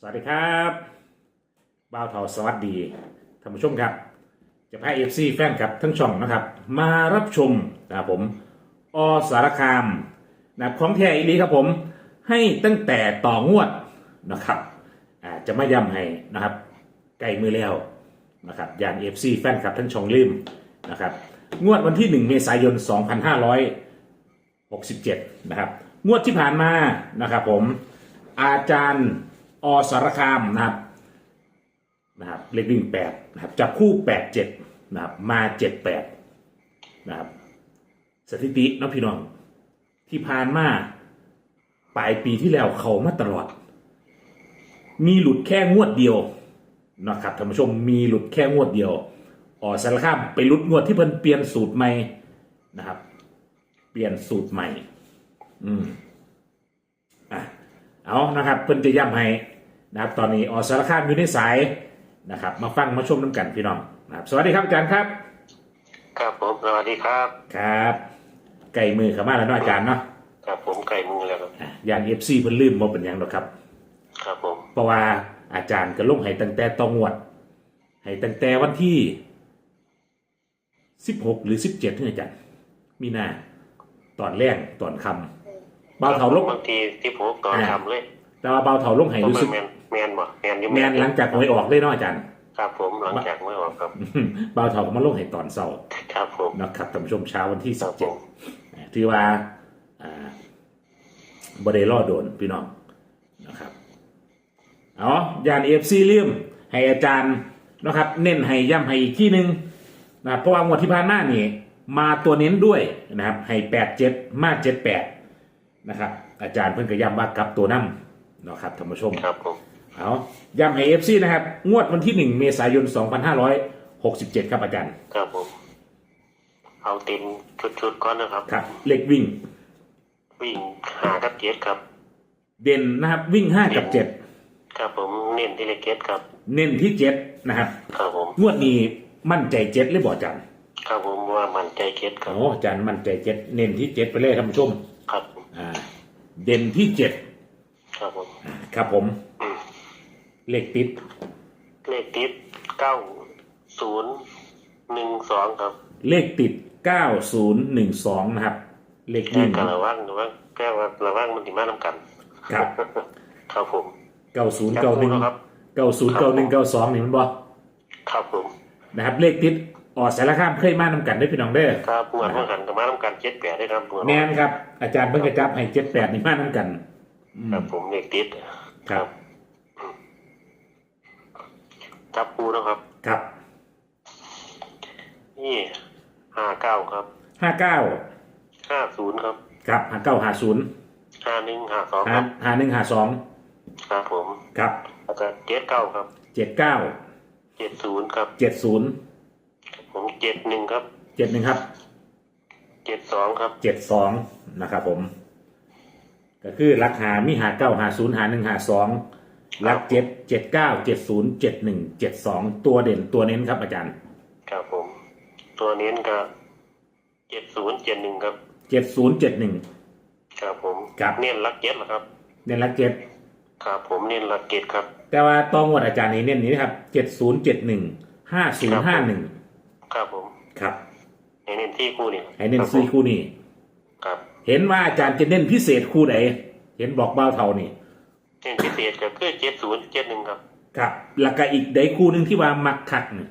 สวัสดีครับบ่าวเทาสวัสดีท่านผู้ชมครับ จะพาเอฟซีแฟนครับทั้งช่องนะครับ มารับชมนะครับผมอสารคามนะครับของแท้อีลีครับผม ให้ตั้งแต่ต่องวดนะครับอ่าจะไมาย้ำให้นะครับใกล้มือแล้วนะครับอย่างเอฟซีแฟนครับทั้งช่องลืมนะครับ งวดวันที่ 1 เมษายน 2567 นะครับ งวดที่ผ่านมานะครับผมอาจารย์ อสารคามนะครับนะครับเลขวิ่งแปดนะครับจับคู่แปดเจ็ดนะครับมาเจ็ดแปดนะครับสถิติน้องพี่น้องที่ผ่านมาปลายปีที่แล้วเขามาตลอด มีหลุดแค่งวดเดียวนะครับท่านผู้ชมมีหลุดแค่งวดเดียวออสารคามไปหลุดงวดที่เพิ่นเปลี่ยนสูตรใหม่นะครับ เปลี่ยนสูตรใหม่ อืม เอานะครับเพิ่นจะย้ำให้นะครับตอนนี้ออสารคามอยู่ในสายนะครับ มาฟังมาชมน้ำกันพี่น้องนะครับสวัสดีครับอาจารย์ครับ ครับผมสวัสดีครับ ครับไก่มือเข้ามาแล้วเนาะอาจารย์เนาะครับผมไก่มือแล้วครับอะยานเอฟซีเพิ่นลืมบ่เป็นหยังหรอกครับ ครับผมเพราะว่าอาจารย์ก็ลงให้ตั้งแต่ตองวด ให้ตั้งแต่วันที่สิบหกหรือสิบเจ็ดนี่อาจารย์มีนาตอนแรกตอนคำ เบาเถาลงบางทีที่ผมตอนอ่าทำเลยแต่ว่าเบาเถาลงให้ผมรู้สึกแมนแมนบ่แมนอยุ่แมนหลังจากหวยออกเลยเนาะอาจารย์ครับผมหลังจากไม่ออกครับเบาเถาก็มาลงให้ตอนเศร้าครับผมนะครับท่านผู้ชมเช้าวันที่คสิรับบผเจ็ดมถือว่าอ่าบริรอดโดนพี่น้องนะครับเอายานเอฟซีเลื่อมให้อาจารย์นะครับ เน้นให้ย้ำให้อีกที่หนึ่งนะครับเพราะว่างวดที่ผ่านหน้านี่มาตัวเน้นด้วยนะครับให้แปดเจ็ดมาเจ็ดแปด นะครับ อาจารย์เพิ่งก็ย้ำว่ากลับตัวนั่นะครับท่านผู้ชมครับผมเอาย้ำให้เอฟซีนะครับ งวดวันที่หนึ่งเมษายนสองพันห้าร้อยหกสิบเจ็ดครับอาจารย์ ครับผม เอาเต็มชุดๆก่อนนะครับ ครับ เลขวิ่ง วิ่งหากับเจ็ดครับ เด่นนะครับ วิ่งห้ากับเจ็ดครับผมเน้นที่เลขเจ็ดครับ เน้นที่เจ็ดนะครับ ครับผม งวดนี้มั่นใจเจ็ดหรือบ่อาจารย์ ครับผมว่ามันใจเจ็ดครับโอ้อาจารย์มั่นใจเจ็ดเน้นที่เจ็ดไปเลยท่านผู้ชม ครับผม อ่า เด่นที่เจ็ดครับผมอ่าครับผม อืมเลขติดเลขติดเก้าศูนย์หนึ่งสองครับเลขติดเก้าศูนย์หนึ่งสองนะครับ เลขแค่วิ่งกระวังระวังแค่ว่าระวังมันถิมาน้ำกัน ครับครับผม เก้าศูนย์เก้าหนึ่งครับ เก้าศูนย์เก้าหนึ่งเก้าสองนี่มันบ่ครับผม นะครับ เลขติด ออดสารข้ามเคยมานำกันได้อพี่น้องเด้อครับเหมือนว่ากันกับมาน้ำกันเจ็ดแปดได้ครับเหมือนแมนครับ อาจารย์เพิ่งกระจับให้เจ็ดแปดนี่มานำกันอืมครับผมเลขติดครับจับปูนะครับ ครับ นี่ห้าเก้าครับห้าเก้าห้าศูนย์ครับ ครับห้าเก้าห้าศูนย์ห้าหนึ่งห้าสองคห้ารับห้าหนึ่งห้าสองครับผม ครับแล้วก็เจ็ดเก้าครับเจ็ดเก้าเจ็ดศูนย์ครับเจ็ดศูนย์ ผมเจ็ดหนึ่งครับเจ็ดหนึ่งครับเจ็ดสองครับเจ็ดสองนะครับผม ก็คือรักหามีหาเก้าหาศูนย์หาหนึ่งหาสองรักเจ็ดเจ็ดเก้าเจ็ดศูนย์เจ็ดหนึ่งเจ็ดสองตัวเด่นตัวเน้นครับอาจารย์ ครับผม ตัวเน้นก็เจ็ดศูนย์เจ็ดหนึ่งครับเจ็ดศูนย์เจ็ดหนึ่งครับผมครับเน้นรักเจ็ดเหรอครับ เน้นรักเจ็ดครับผมเน้นรักเจ็ดครับ แต่ว่าตองวดอาจารย์นี้เน้นนี้นะครับเจ็ดศูนย์เจ็ดหนึ่งห้าศูนย์ห้าหนึ่ง ครับผมครับให้เน้นที่คู่นี่ให้เน้นซื้อคู่นี้ ครับ เห็นว่าอาจารย์จะเน้นพิเศษคู่ไหน เห็นบอกเบ้าเท่านี่เน้นพิเศษก็คือเจ็ดศูนย์เจ็ดหนึ่งครับ ครับ แล้วก็อีกใดคู่หนึ่งที่ว่ามักคักนี่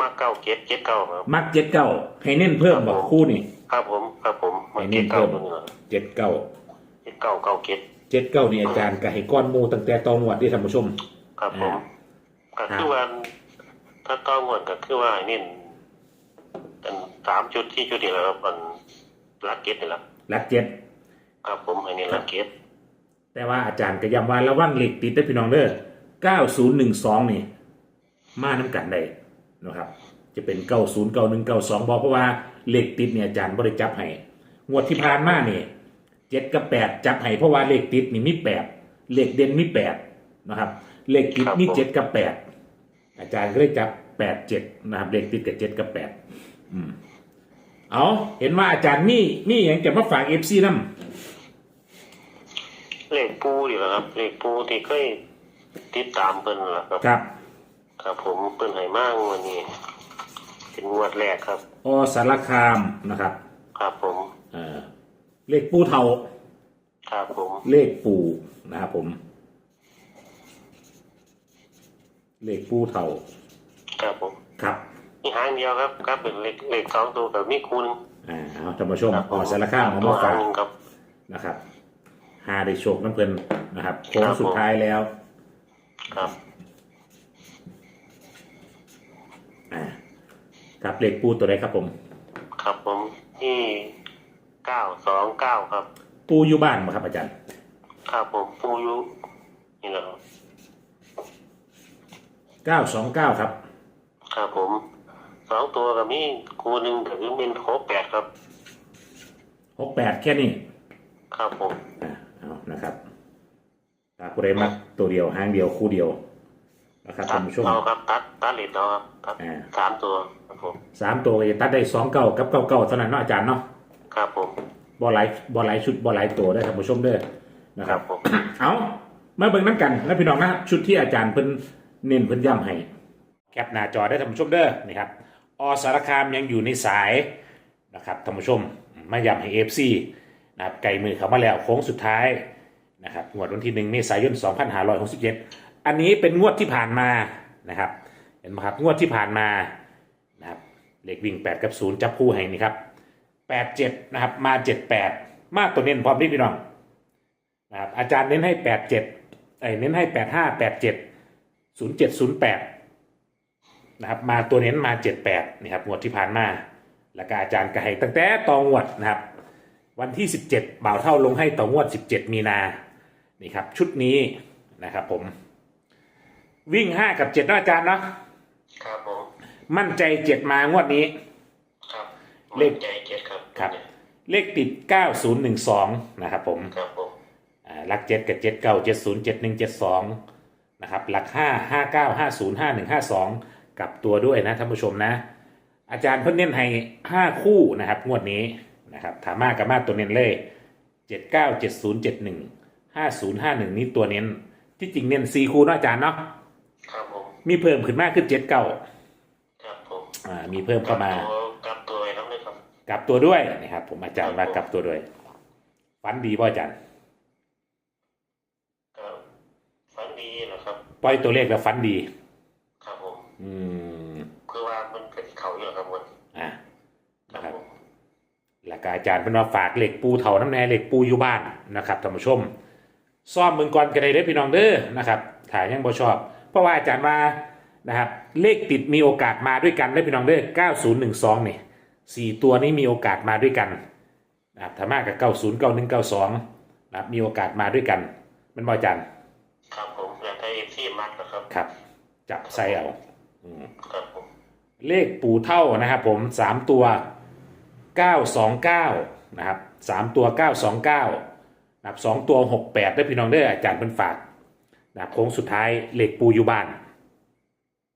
มาเก้าเจ็ดเจ็ดเก้าครับมักเจ็ดเก้าให้เน้นเพิ่มบอกคู่นี่ครับผมครับผมมาให้เน้เจ็นดเก้าเพิ่มตัวนี้ครับเจ็ดเก้าเจ็ดเก้าเก้าเจ็ดเจ็ดเก้านี่อาจารย์ก็ให้ก้อนหมูตั้งแต่ตองวดที่ท่านผู้ชม ครับผมอ่าก็คือว่า ถ้าต้องงวดก็คือว่าให้เน้นอันสามชุดที่ชุดนี้แหละครับมันลักเก็ตนี่แหละรักเจ็ด ครับผมให้เน้นลักเก็ตแต่ว่าอาจารย์ก็ย้ำว่าระวังเหล็กติดได้อพี่น้องเด้อเก้าศูนย์หนึ่งสองนี่ มาน้ำกันได้นะครับ จะเป็นเก้าศูนย์เก้าหนึ่งเก้าสองบอกเพราะว่าเหล็กติดเนี่ยอาจารย์บริจับให้ งวดที่ผ่านมาเนี่ยเจ็ดกับแปดจับให้เพราะว่าเหล็กติดนี่มีแปดเหล็กเด่นมีแปดนะครับเหล็กติดมีเจ็ดกับแปด อาจารย์ก็เลยจับแปดเจ็ดนะครับเหล็กติดกับเจ็ดกับแปดอืมเอาเห็นว่าอาจารย์มีมีอย่างจะมาฝากเอฟซีนั่เลขปูดีแหละครับ เลขปูที่เคยติดตามเพิ่นล่ะครับ ครับครับผมเพิ่นให้มากวันนี้เป็นงวดแรกครับ อสารคามนะครับครับผมเอ่อเลขปูเทาครับผม เลขปูนะครับผม เลขปูเทาครับผมครับมีหางเดียวครับครับเป็นเลขเลขสองตัวกับมีคูณอ่าเอาท่านผู้ชมครับอสารคามเอาตัวมาหาฝางกหนึ่งครับ นะครับหาได้โชคน้ำเพลินนะครับโค้งครับผม สุดท้ายแล้ว ครับ อ่าครับเลขปูตัวใดครับผม ครับผมที่เก้าสองเก้าครับ ปูอยู่บ้านมาครับอาจารย์ ครับผมปูยุนี่แหละครับ เก้าสองเก้าครับ ครับผมสองตัวกับมีคูหนึ่งกับมีเป็นหกแปดครับ หกแปดแค่นี้ครับผม อ่าเอานะครับตาปูเรมักตัวเดียวห้างเดียวคู่เดียวนะครับตัท่าดนผู้ชมเอาครับตัดตัดเหรียญเอาครับตัดอ่าสามตัวครับผม สามตัวก็จะตัดได้สองเก้ากับเก้าเก้าเท่านั้นเนาะอาจารย์เนาะครับผม บอลไลท์บอลไลท์ชุดบอลไลท์ตัวได้ท่านผู้ชมเด้อนะคครัรับ บผม เอามาเบิ่งน้ำกันนะพี่น้องนะชุดที่อาจารย์เพิ่น เน้นเพิ่นย้ำให้แคปหน้าจอได้ท่านผู้ชมเด้อนี่ครับอสารคามยังอยู่ในสายนะครับท่านผู้ชมมาย้ำให้เอฟซีนะครับไก่มือเขามาแล้วโค้งสุดท้ายนะครับงวดวันที่หนึ่งเมษายน 2567 อันนี้เป็นงวดที่ผ่านมานะครับเห็นไหมครับงวดที่ผ่านมานะครับเลขวิ่ง 8 กับ 0 จับคู่ให้นี่ครับ 87 นะครับมา 78 มากตัวเน้นพร้อมที่พี่น้องนะครับอาจารย์เน้นให้ 87ไอ้เน้นให้ 85 87 07 08นะครับมาตัวเน้นมา78นี่ครับงวดที่ผ่านมา แล้วก็อาจารย์ก็ให้ตั้งแต่ตองวดนะครับ วันที่17บ่าวเท่าลงให้ต่องวด17มีนานี่ครับ ชุดนี้นะครับผม วิ่ง5กับ7นะอาจารย์เนาะครับผมมั่นใจ7มางวดนี้ ครับเลขใจเจ็ดครับครับเลขติด 9012 นะครับผม ครับผม อ่าหลัก7กับ7 9 7 0 7 1 7 2นะครับหลัก 5 5 9 5 0 5 1 5 2 กลับตัวด้วยนะท่านผู้ชมนะ อาจารย์เพิ่นเน้นให้ 5 คู่นะครับงวดนี้นะครับถามากับมาตัวเน้นเลย 79 70 71 50 51 นี้ตัวเน้นที่จริงเน้น4คู่เนาะอาจารย์เนาะครับผมมีเพิ่มขึ้นมากขึ้น79ครับผมอ่ามีเพิ่มเข้ามากลับตัวไว้แล้วเลยครับกลับตัวด้วยนะครับผมอาจารย์ว่ากลับตัวด้วยฟันดีป่ะอาจารย์ ครับ ฝันดีเหรอครับปล่อยตัวเลขแล้วฟันดี ครับผม อืม คือว่ามันเป็นเขาอยู่ครับวันอ่าครันะบครับผมหลักอาจารย์เป็นว่าฝากเหล็กปูเถาน้ำแน่เหล็กปูอยู่บ้านนะครับท่านผู้ชม ซ่อมเมืองก่อนกันได้เด้อพี่น้องเด้อนะครับถ่ายยังบ่ชอบ เพราะว่าอาจารย์ว่านะครับ เลขติดมีโอกาสมาด้วยกันได้อพี่น้องเด้อ9012นี่สี่ตัวนี้มีโอกาสมาด้วยกันนะครับถ้ามากกับ90 91 92นะครับมีโอกาสมาด้วยกัน มันบ่อาจารย์ ครับผมอยากให้ เอฟซีมัดนะครับ ครับ จับใส่เอาอืมครับผมเลขปูเท่านะครับผมสามตัวเก้าสองเก้านะครับสามตัวเก้าสองเก้านะครับสองตัวหกแปดได้พี่น้องเด้ออาจารย์เพิ่นฝากนะครับโค้งสุดท้ายเลขปูอยู่บ้าน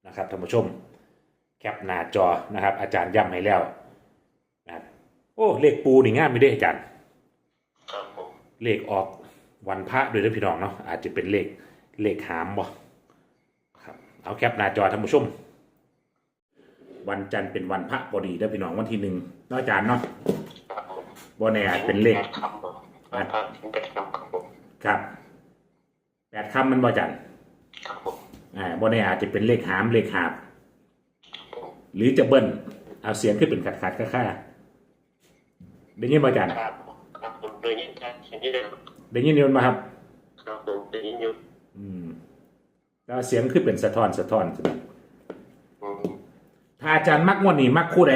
นะครับท่านผู้ชม แคปหน้าจอนะครับ อาจารย์ย้ำให้แล้วนะครับโอ้เลขปูนี่ง่ายไม่ได้ออาจารย์ ครับผม เลขออกวันพระโดวยนะพี่น้องเนาะอาจจะเป็นเลข เลขหามบ่ครับเอาแคปหน้าจอท่านผู้ชม วันจันทร์เป็นวันพระพอดีได้อพี่น้องวันที่หนึ่งเนาะอาจารย์เนาะครับผมบ่แน่อาจเป็นเลขคำผมวันพระถึงเป็นคำครับผมครับแปดคำมันบ่อาจารย์ครับผมอ่าบ่แน่อาจจะเป็นเลขหามเลขหาบ ครับผมหรือจะเบิ้ลเอาเสียงขึ้นเป็นขาดขาดๆค่าๆได้ยินบ่อาจารย์ครับครับผมโดยยิ่งการเช่นนี้เลยครับได้ยินอยู่มาครับ ครับผมโดยยิ่งอยู่อืม แล้วเสียงขึ้นเป็นสะท้อนสะท้อนอืมถ้าอาจารย์มักงวดนี้มักคู่ใด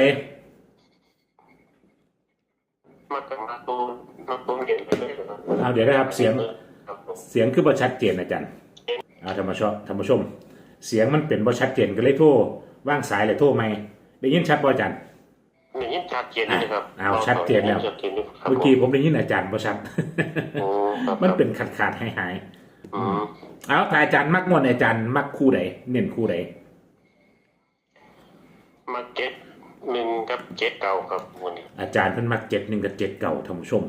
มาจากมาตูมาตูเห็นไปเลยเหรอครับเอาเดี๋ยวนะครับเสียงครับผมเสียงคือบ่ชัดเจนอาจารย์เอาธรรมชมธรรมชม เสียงมันเป็นบ่ชัดเจนก็เลยโทรว่างสายเลยโทรไหมได้ยินชัดบ่อาจารย์ได้ยินชัดเจนเลยครับอ่าเอาชัดเจนแล้วชัดเจนอยู่ครับเมื่อกี้ผมได้ยินอาจารย์บ่ชัดโอ้ครับมันเป็นขาดขาดหายหาย อืมๆเอาถ้าอาจารย์มักงวดอาจารย์มักคู่ใดเน้นคู่ใดมาเจ็ดหนึ่งกับเจ็ดเก่าครับวันนี้อาจารย์เพิ่นมักเจ็ดหนึ่งกับเจ็ดเก่าท่านผู้ชม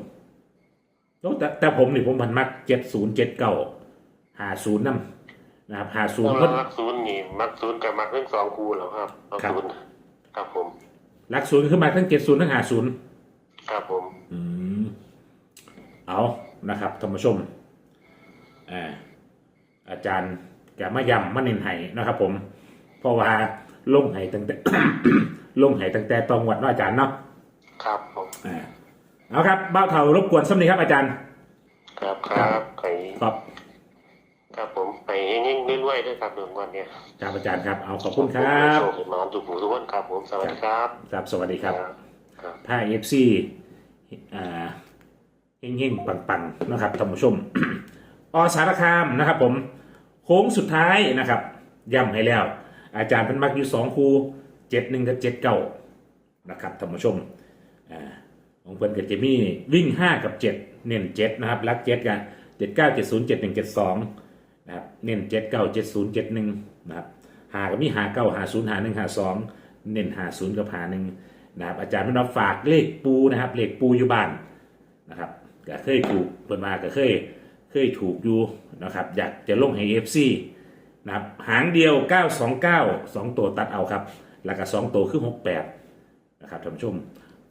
โอ้แต่แต่ผมนี่ผมพันมักเจ็ดศูนย์เจ็ดเก่าหาศูนย์นนะครับหาศูศูนนย์ย์เพิ่นมักศูนย์นี่มักศูนย์กับมักทั้งสองคูแล้วครับมักครับศูนย์ครับผมหลักศูนย์ขึ้นมาทั้งเจ็ดศูนย์ทั้งหาศูนย์ครับผม อืมเอานะครับท่านผู้ชม อ่าอาจารย์แกมาย้ำมาเน้นไห้นะครับ ผม เพราะว่าลงไห้ตั้งแต่ ลงไห้ตั้งแต่ตองวัดเนาะอาจารย์เนาะครับผมอ่าเอาครับบ้าวเถารบกวนสักนิดครับอาจารย์ ครับครับไข่ครับครับผมไปเฮงๆเรื่อยๆด้วยครับเดือนวันเนี้ยครับอาจารย์ครับเอาขอบคุณครับโชคดีนอนทุกผู้ทุกคนครับผมสวัสดีครับครับสวัสดีครับ ครับ ถ้าเอฟซีอ่าเฮงๆปังๆนะครับท่านผู้ชม อสารคามนะครับ ผมโค้งสุดท้ายนะครับย้ำให้แล้ว อาจารย์เพันมักอยู่สองคูเจ็ดหนึ่งกับเจ็ดเก้านะครับท่านผู้ชมอ่าของเพิ่นกับเจมี่วิ่งห้ากับเจ็ดเน้นเจ็ดนะครับรักเจ็ดกันเจ็ดเก้าเจ็ดศูนย์เจ็ดหนึ่งเจ็ดสองนะครับเน้นเจ็ดเก้าเจ็ดศูนย์เจ็ดหนึ่งนะครับหากับมีหาเก้าหาศูนย์หาหนึ่งหาสองเน้นหาศูนย์กับหาหนึ่งนะครับอาจารย์เพิ่นเอาฝากเลขปูนะครับเลขปูอยู่บ้านนะครับก็เคยถูเพิ่นมาก็เคย เคยถูกอยู่นะครับ อยากจะลงให้เอฟซีนะครับหางเดียว 929 2 ตัวตัดเอาครับแล้วก็2ตัวคือ 68 นะครับท่านผู้ชม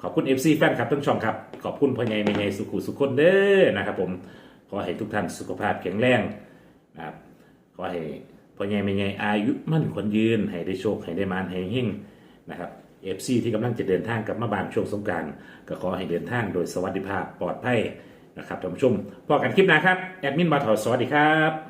ขอบคุณ FC แฟนครับทั้งช่องครับ ขอบคุณพ่อใหญ่แม่ใหญ่สุขุสุขคนเด้อนะครับผม ขอให้ทุกท่านสุขภาพแข็งแรงนะครับ ขอให้พ่อใหญ่แม่ใหญ่อายุมั่นขวัญยืน ให้ได้โชค ให้ได้มานให้เฮงนะครับ FC ที่กำลังจะเดินทางกลับมาบ้านช่วงสงกรารก็ขอให้เดินทางโดยสวัสดิภาพปลอดภัย นะครับท่านผู้ชมพอกันคลิปหนะครับ แอดมินบาทอสวัสดีครับ